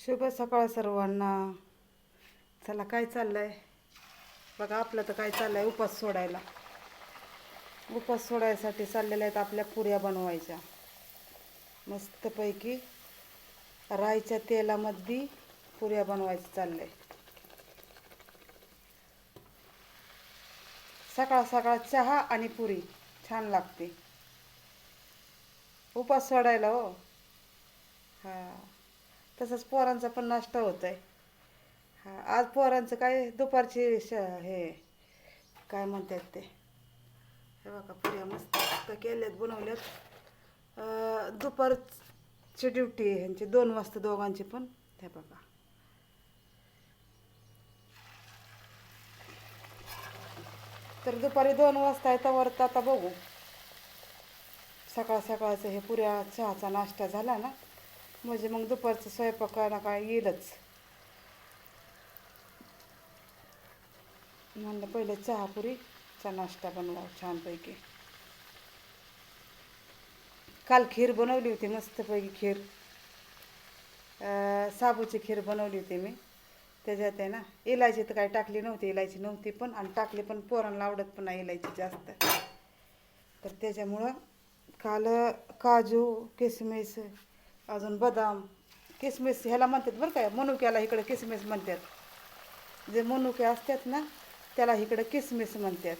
शुभ सकाळ सर्वांना. चला काय चाललंय? बघा आपलं तर काय चाललंय? उपास सोडायला. उपास सोडायसाठी चाललेल्या आहेत आपल्या पुऱ्या बनवायच्या. मस्तपैकी राईच्या तेलामध्ये पुऱ्या बनवायचं चाललंय. सकाळ सकाळ चहा आणि पुरी. छान लागते. उपास सोडायला हो. हा. तसंच पोरांचा पण नाश्ता होत आहे हा आज पोरांचं काय दुपारची श हे काय म्हणतात ते? हे बघा पुऱ्या मस्त केल्यात बनवल्यात. दुपारची ड्युटी आहे ह्यांची दोन वाजता दोघांची पण. हे बघा. तर दुपारी दोन वाजता आहे तर आता बघू. सकाळ सकाळचं हे पुऱ्या चहाचा नाश्ता झाला ना? म्हणजे मग दुपारचं स्वयंपाकाला काय येईलच. म्हणलं पहिलं चहापुरीचा नाश्ता बनवा छानपैकी. काल खीर बनवली होती मस्तपैकी खीर. साबूची खीर बनवली होती मी. त्याच्यात आहे ना इलायची तर काही टाकली नव्हती इलायची नव्हती पण आणि टाकली पण पोरांना आवडत पण नाही इलायची जास्त. तर त्याच्यामुळं काल काजू किसमिस अजून बदाम किसमिस ह्याला म्हणतात बरं काय मनुक्याला इकडं किसमिस म्हणतात. जे मनुके असतात ना त्याला इकडं किसमिस म्हणतात.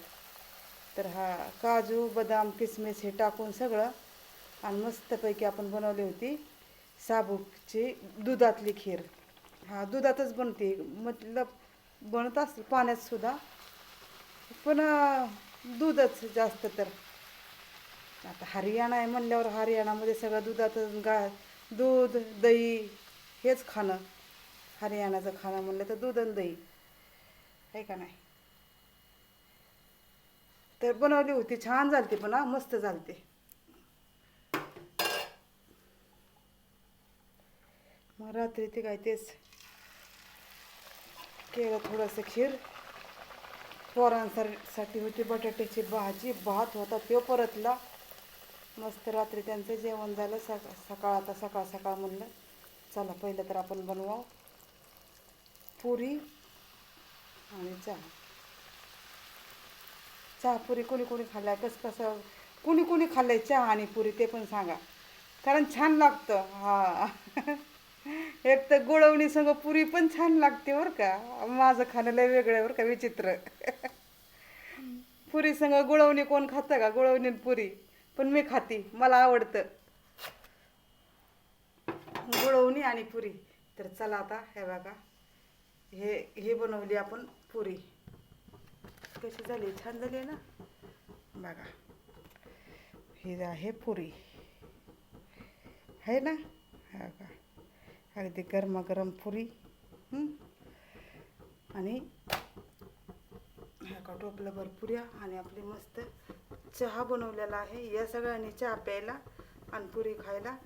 तर हा काजू बदाम किसमिस हे टाकून सगळं आणि मस्तपैकी आपण बनवली होती साबूची दुधातली खीर. हा दुधातच बनते मतलब बनत असते पाण्यातसुद्धा पण दूधच जास्त तर. आता हरियाणा आहे म्हणल्यावर हरियाणामध्ये सगळं दुधातच गा दूध दही हेच खाणं. हरियाणाचं खाणं म्हणलं तर दूध आणि दही. आहे का नाही? तर बनवली होती छान झालते पण हा मस्त झालते. मग रात्री ते काय तेच केलं थोडंसं खीर. पोरांसाठी होती बटाट्याची भाजी भात होता तो परतला. मस्त रात्री त्यांचं जेवण झालं सका सकाळ आता सकाळ सकाळ म्हणलं. चला पहिलं तर आपण बनवाव. पुरी आणि चहा. चहा पुरी कोणी कोणी खाल्लाय? कसं कसं? कुणी कुणी खाल्लंय चहा आणि पुरी ते पण सांगा. कारण छान लागतं. हा. एक तर गुळवणी संग पुरी पण छान लागते बरं का. माझं खाणं लय वेगळं आहे बरं का विचित्र. पुरी संग गुळवणी कोण खातं का? गुळवणी पुरी. पण मी खाती मला आवडतं. गुळवणी आणि पुरी. तर चला आता हे बघा. हे हे बनवली आपण पुरी. कशी झाली? छान झाली ना? बघा. ही आहे पुरी. आहे ना? हा का? अगदी गरमागरम पुरी. आणि ह्या का टोपलं पुऱ्या आणि आपली मस्त चहा बनवलेला आहे. या सगळ्यांनी चहा प्यायला आणि पुरी खायला.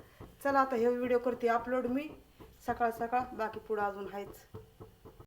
चला आता हे व्हिडिओ करते अपलोड मी. सकाळ सकाळ बाकी पुढं अजून आहेच.